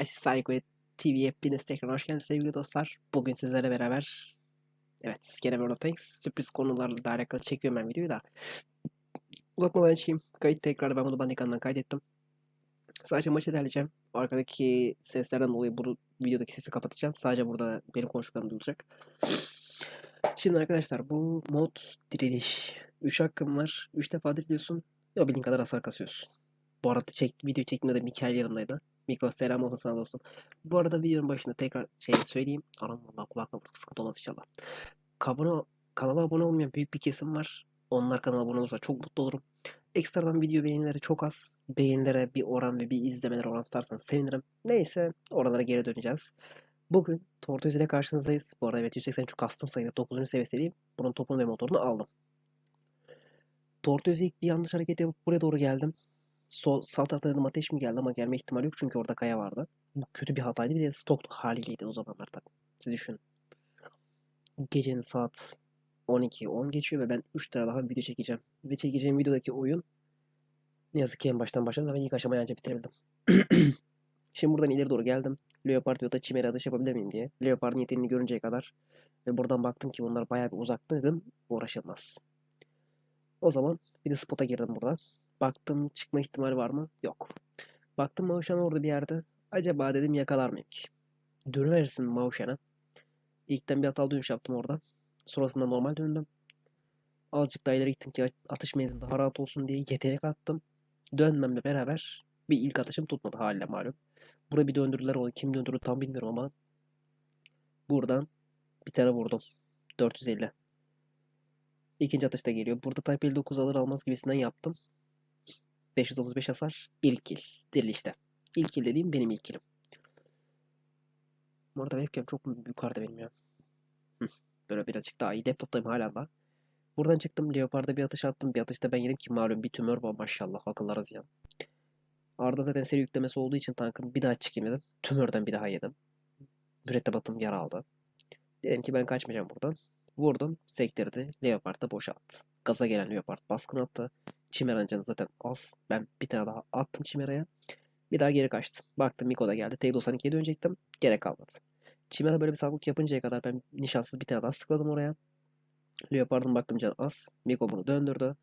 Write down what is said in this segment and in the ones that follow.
Neyse Psycho TV hepiniz tekrar hoş geldiniz sevgili dostlar. Bugün sizlerle beraber evet gene World of Tanks sürpriz konularla da alakalı çekiyorum ben videoyu da. Uzatmadan açayım. Kayıt tekrar ben bunu Bandicam'dan kaydettim. Sadece maçı derleyeceğim. Arkadaki seslerden dolayı bu videodaki sesi kapatacağım. Sadece burada benim konuştuklarım duyulacak. Şimdi arkadaşlar bu mod diriliş. 3 hakkım var. 3 defa diriliyorsun. O bildiğin kadar hasar kasıyorsun. Bu arada çek, video çektiğimde de Mikael yanımdaydı. Miko selam olsun sana dostum. Bu arada videonun başında tekrar şey söyleyeyim. Aram valla kulakla sıkıntı olmaz inşallah. Kabına, kanala abone olmayan büyük bir kesim var. Onlar kanala abone olursa çok mutlu olurum. Ekstradan video beğenileri çok az. Beğenilere bir oran ve bir izlemeler oran tutarsanız sevinirim. Neyse oralara geri döneceğiz. Bugün Tortoise ile karşınızdayız. Bu arada evet 183 custom sayılır 9. seviyesiyim. Bunun topunu ve motorunu aldım. Tortoise ilk bir yanlış hareket yapıp buraya doğru geldim. Sol, sağ tarafta dedim ateş mi geldi ama gelme ihtimali yok çünkü orada kaya vardı. Bu kötü bir hataydı bir de stok haliyleydi o zamanlar tabii. Siz düşünün. Gecenin saat 12 10 geçiyor ve ben 3 tane daha video çekeceğim. Ve çekeceğim videodaki oyun ne yazık ki en baştan başladı ve ben ilk aşamayı ancak bitirebildim. Şimdi buradan ileri doğru geldim. Leopard ya da Chimera atış yapabilir miyim diye. Leopard'ın yeteneğini görünceye kadar ve buradan baktım ki bunlar bayağı bir uzakta dedim. Uğraşılmaz. O zaman bir de spot'a girdim burada. Baktım çıkma ihtimali var mı? Yok. Baktım Mavşan orada bir yerde. Acaba dedim yakalar mıyım ki? Dönüverirsin Mavşan'a. İlkten bir hatalı dönüş yaptım orada. Sonrasında normal döndüm. Azıcık daha ileri gittim ki atış meydanı daha rahat olsun diye yetenek attım. Dönmemle beraber bir ilk atışım tutmadı haliyle malum. Burada bir döndürdüler onu. Kim döndürdü tam bilmiyorum ama buradan bir tane vurdum. 450. İkinci atışta geliyor. Burada Type 59 alır almaz gibisinden yaptım. 535 hasar. İlk kill. Dirilişte. İlk kill dediğim benim ilk killim. Bu arada webcam çok yukarıda benim ya. Böyle birazcık daha iyi. Laptoptayım hala da. Buradan çıktım. Leopard'a bir atış attım. Bir atışta ben yedim ki malum bir tümör var maşallah. Akıllara ziyan. Arda zaten seri yüklemesi olduğu için tankım bir daha çıkayım dedim. Tümörden bir daha yedim. Mürettebatım yara aldı. Dedim ki ben kaçmayacağım buradan. Vurdum, sektirdi. Leopard da boşalttı. Gaza gelen Leopard baskın attı. Chimera'nın canı zaten az. Ben bir tane daha attım Chimera'ya. Bir daha geri kaçtım. Baktım Miko da geldi. T92'ye dönecektim. Gerek kalmadı. Chimera böyle bir sağlık yapıncaya kadar ben nişansız bir tane daha sıkladım oraya. Leopard'ın baktım canı az. Miko bunu döndürdü.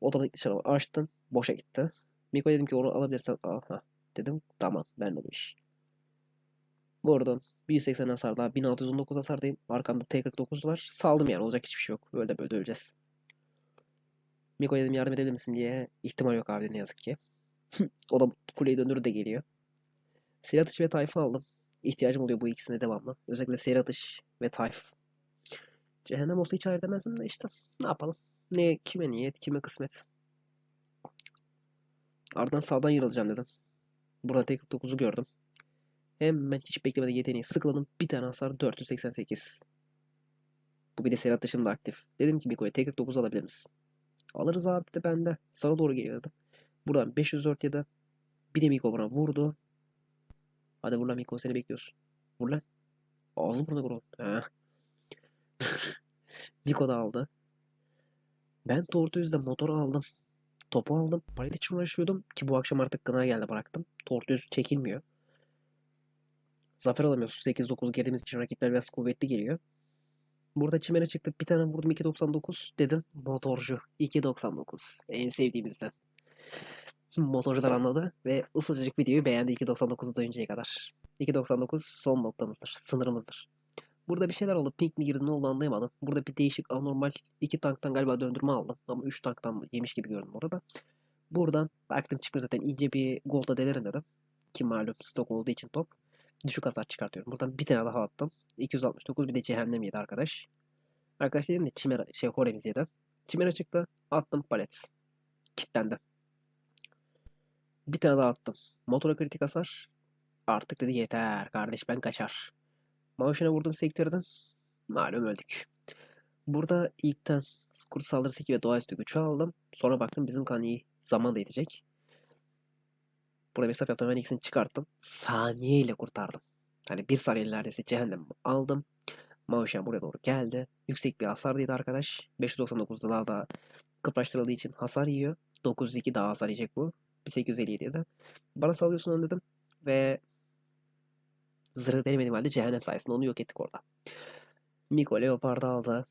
Otomatik dışarı açtım. Boşa gitti. Miko dedim ki onu alabilirsen aha dedim. Tamam ben de bu iş. Vurdum. 180 hasar daha 1619 hasardayım. Arkamda T49 var. Saldım yani olacak hiçbir şey yok. Böyle böyle öleceğiz. Miko dedim yardım edebilir misin diye. ihtimal yok abi ne yazık ki. o da kuleyi döndürür de geliyor. Seri atış ve tayfa aldım. İhtiyacım oluyor bu ikisine devamlı. Özellikle seri atış ve tayf. Cehennem olsa hiç hayır demezdim de işte. Ne yapalım? Ne kime niyet, kime kısmet. Ardından sağdan yırılacağım dedim. Burada tek 9'u gördüm. Hemen hiç beklemeden yeteneği sıkladım. Bir tane hasar 488. Bu bir de seri atışım da aktif. Dedim ki Miko'ya tek 9 alabilir misin? Alırız abi de bende. Sana doğru geliyordu. Buradan 504 ya da bir de Miko bana vurdu. Hadi vur lan Miko seni bekliyorsun. Vur lan. Ağzı burnuna vurun. Miko da aldı. Ben Tortoise'de motor aldım. Topu aldım. Palet için uğraşıyordum ki bu akşam artık gına geldi bıraktım. Tortoise çekilmiyor. Zafer alamıyorsun. 8-9 girdiğimiz için rakipler biraz kuvvetli geliyor. Burada çimene çıktı. Bir tane vurdum 2.99 dedim. Motorcu 2.99. En sevdiğimizden. Motorcular anladı ve ısıcık videoyu beğendi 2.99'u duyuncaya kadar. 2.99 son noktamızdır. Sınırımızdır. Burada bir şeyler oldu. Pink mi girdi ne oldu anlayamadım. Burada bir değişik anormal iki tanktan galiba döndürme aldım. Ama 3 tanktan yemiş gibi gördüm orada. Buradan baktım çıkmıyor zaten iyice bir golda delerim dedim. Ki malum stok olduğu için top. Düşük hasar çıkartıyorum. Buradan bir tane daha attım. 269 bir de cehennem yedi arkadaş. Arkadaş dedim de Chimera şey Horemiz yedi. Chimera çıktı. Attım palet. Kitlendi. Bir tane daha attım. Motora kritik hasar. Artık dedi yeter kardeş ben kaçar. Mavşine vurdum sektirdim. Malum öldük. Burada ilkten kurt saldırısı 2 ve doğaüstü gücü aldım. Sonra baktım bizim kan iyi zaman da yetecek. Burada mesafe yaptım. Ben ikisini çıkarttım. Saniyeyle kurtardım. Hani bir saniye neredeyse cehennem aldım. Mavşen buraya doğru geldi. Yüksek bir hasar yedi arkadaş. 599'da daha da kıpraştırıldığı için hasar yiyor. 902 daha hasar yiyecek bu. 1857 de. Bana sallıyorsun onu dedim. Ve Zırhı denemediğim halde cehennem sayesinde onu yok ettik orada. Miko Leopard'ı aldı.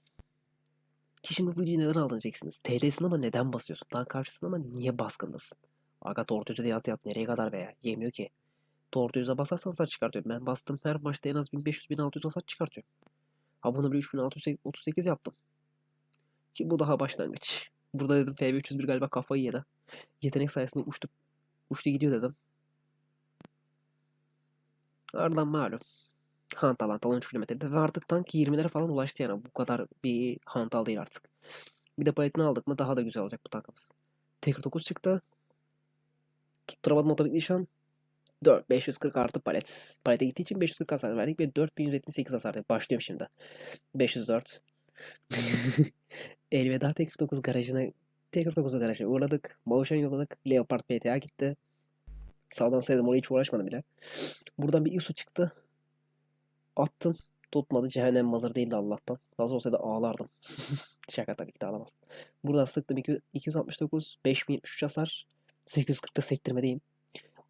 Ki şimdi bu videoyu neden aldın diyeceksiniz. TL'sin ama neden basıyorsun? Tank karşısında ama niye baskındasın? Aga Tortöz'e de yat yat nereye kadar be ya? Yemiyor ki. Tortöz'e basarsan hasar çıkartıyorum. Ben bastım her maçta en az 1500-1600 hasar çıkartıyorum. Ha bunu bir 3638 yaptım. Ki bu daha başlangıç. Burada dedim FB301 galiba kafayı yedi. Yetenek sayesinde uçtu, uçtu gidiyor dedim. Ardından malum. Hantal Hantal 13 kilometrede ve artık tank 20'lere falan ulaştı yani. Bu kadar bir hantal değil artık. Bir de paletini aldık mı daha da güzel olacak bu tankımız. Tekrar 9 çıktı. Tutturamadım otomatik nişan. 4, 540 artı palet. Palete gittiği için 540 hasar verdik ve 4178 hasar verdik. Başlıyorum şimdi. 504. Elveda Tekrar 9 garajına Tekrar 9 garajına uğradık. Motion yolladık. Leopard PTA gitti. Sağdan saydım oraya hiç uğraşmadım bile. Buradan bir ISO çıktı. Attım. Tutmadı. Cehennem hazır değildi Allah'tan. Hazır olsaydı ağlardım. Şaka tabii ki de ağlamaz. Buradan sıktım. 269. 5073 hasar. 840'da sektirmedeyim.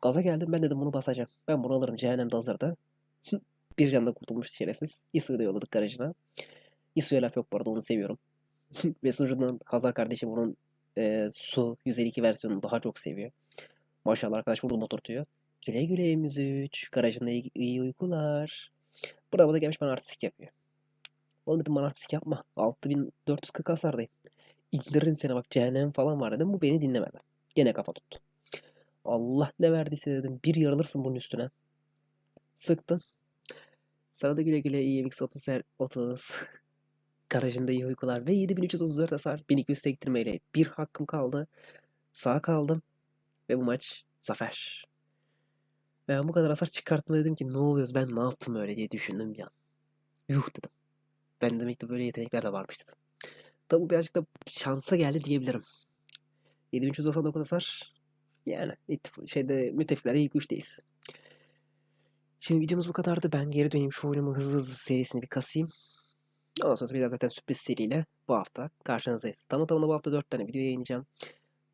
Gaza geldim. Ben dedim bunu basacağım. Ben bunu alırım. Cehennem de hazırdı. bir canla kurtulmuş şerefsiz. ISO'yu da yolladık garajına. ISO'ya laf yok bu arada. Onu seviyorum. Ve sunucundan Hazar kardeşim onun e, Su 152 versiyonunu daha çok seviyor. Maşallah arkadaş vurdu motor tüyü. Güle güle M103. Garajında iyi, iyi uykular. Burada bana gelmiş bana artistik yapıyor. Oğlum dedim bana artistik yapma. 6440 hasardayım. İndiririm seni bak cehennem falan var dedim. Bu beni dinlemedi. Gene kafa tuttu. Allah ne verdiyse dedim. Bir yarılırsın bunun üstüne. Sıktım. Sana güle güle IMX 30 30. Garajında iyi uykular ve 7334 hasar 1200 sektirmeyle bir hakkım kaldı. Sağ kaldım ve bu maç zafer. Ben bu kadar hasar çıkartma dedim ki ne oluyoruz ben ne yaptım öyle diye düşündüm bir an. Yuh dedim. Ben demek ki böyle yetenekler de varmış dedim. Tabi birazcık da şansa geldi diyebilirim. 7399 hasar. Yani şeyde müttefiklerle ilk üçteyiz. Şimdi videomuz bu kadardı. Ben geri döneyim şu oyunumu hızlı hızlı serisini bir kasayım. Ondan sonra bir daha zaten sürpriz seriyle bu hafta karşınızdayız. Tamı tamına bu hafta 4 tane video yayınlayacağım.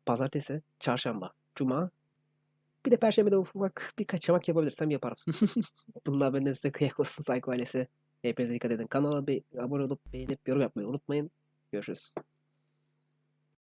Pazartesi, çarşamba, cuma. Bir de perşembe de ufak bir kaçamak yapabilirsem yaparım. Bunlar benden size kıyak olsun Psycho ailesi. Hepinize dikkat edin. Kanala bir abone olup beğenip yorum yapmayı unutmayın. Görüşürüz.